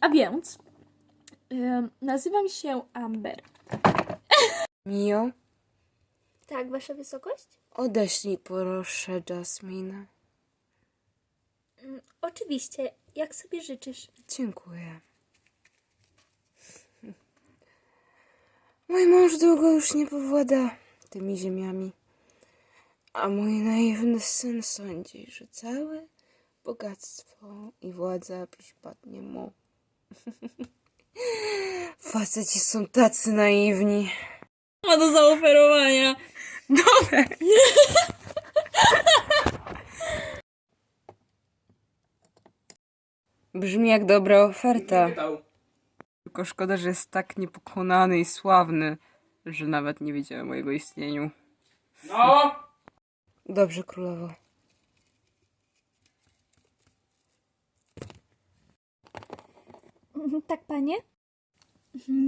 A więc, nazywam się Amber. Mio, Tak, wasza wysokość? odeślij proszę Jasmine. Mm, Oczywiście, jak sobie życzysz. Dziękuję. Mój mąż długo już nie powłada tymi ziemiami, a mój naiwny syn sądzi, że całe bogactwo i władza przypadnie mu. Faceci są tacy naiwni. Ma do zaoferowania. Dobre. Brzmi jak dobra oferta. Tylko szkoda, że jest tak niepokonany i sławny, że nawet nie wiedziałem o jego istnieniu. No! Dobrze, królowo. Tak, panie?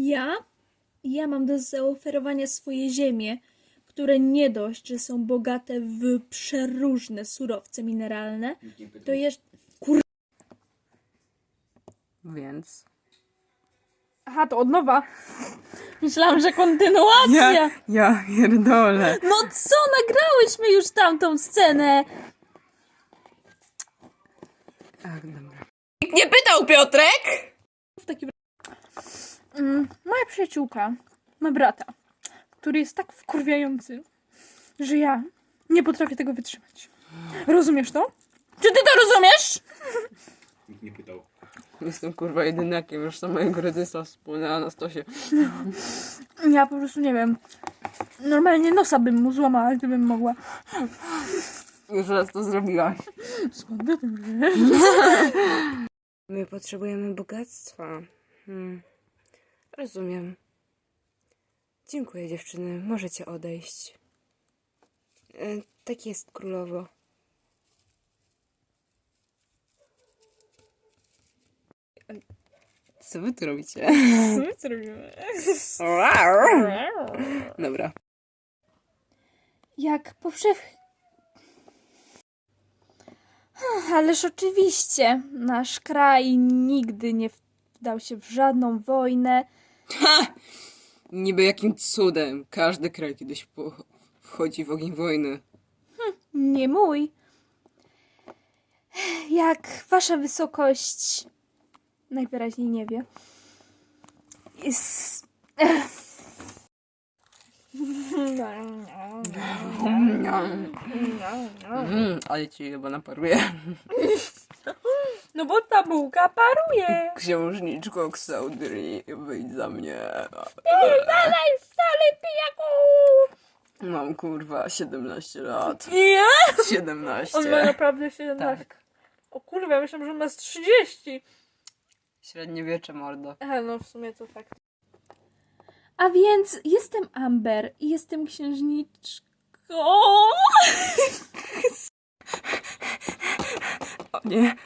Ja? Ja mam do zaoferowania swoje ziemie, które nie dość, że są bogate w przeróżne surowce mineralne, to jeszcze... Więc. Aha, to od nowa. Myślałam, że kontynuacja. Ja, ja pierdolę. No co, nagrałyśmy już tamtą scenę. Tak, dobra. Nikt nie pytał, Piotrek! W takim... Mm, moja przyjaciółka ma brata, który jest tak wkurwiający, że ja nie potrafię tego wytrzymać. Rozumiesz to? Czy ty to rozumiesz? Nikt nie pytał. Jestem kurwa jedynakiem, już samego Redysa wspomniała na stosie. Ja po prostu nie wiem. Normalnie nosa bym mu złamała, gdybym mogła. Już raz to zrobiłaś. Skąd ty tym wiesz? My potrzebujemy bogactwa. Hmm. Rozumiem. Dziękuję, dziewczyny. Możecie odejść. E, tak jest, królowo. Co wy tu robicie? Co robimy? Dobra. Jak powszechnie. Ależ oczywiście, nasz kraj nigdy nie wdał się w żadną wojnę. Niby jakim cudem każdy kraj kiedyś po- wchodzi w ogień wojny. Nie mój. Jak wasza wysokość najwyraźniej nie wie. Jest. Mm, ale ci chyba naparuje. No bo ta bułka paruje. Księżniczko Ksałdry, wyjdź za mnie. Dalej, stale pijaku! Mam kurwa 17 lat. Nie? 17. On ma naprawdę 17. Tak. O kurwa, myślałam, że on ma z 30. Średniowiecze mordo. Aha, no w sumie to fakt. A więc jestem Amber i jestem księżniczką. O nie.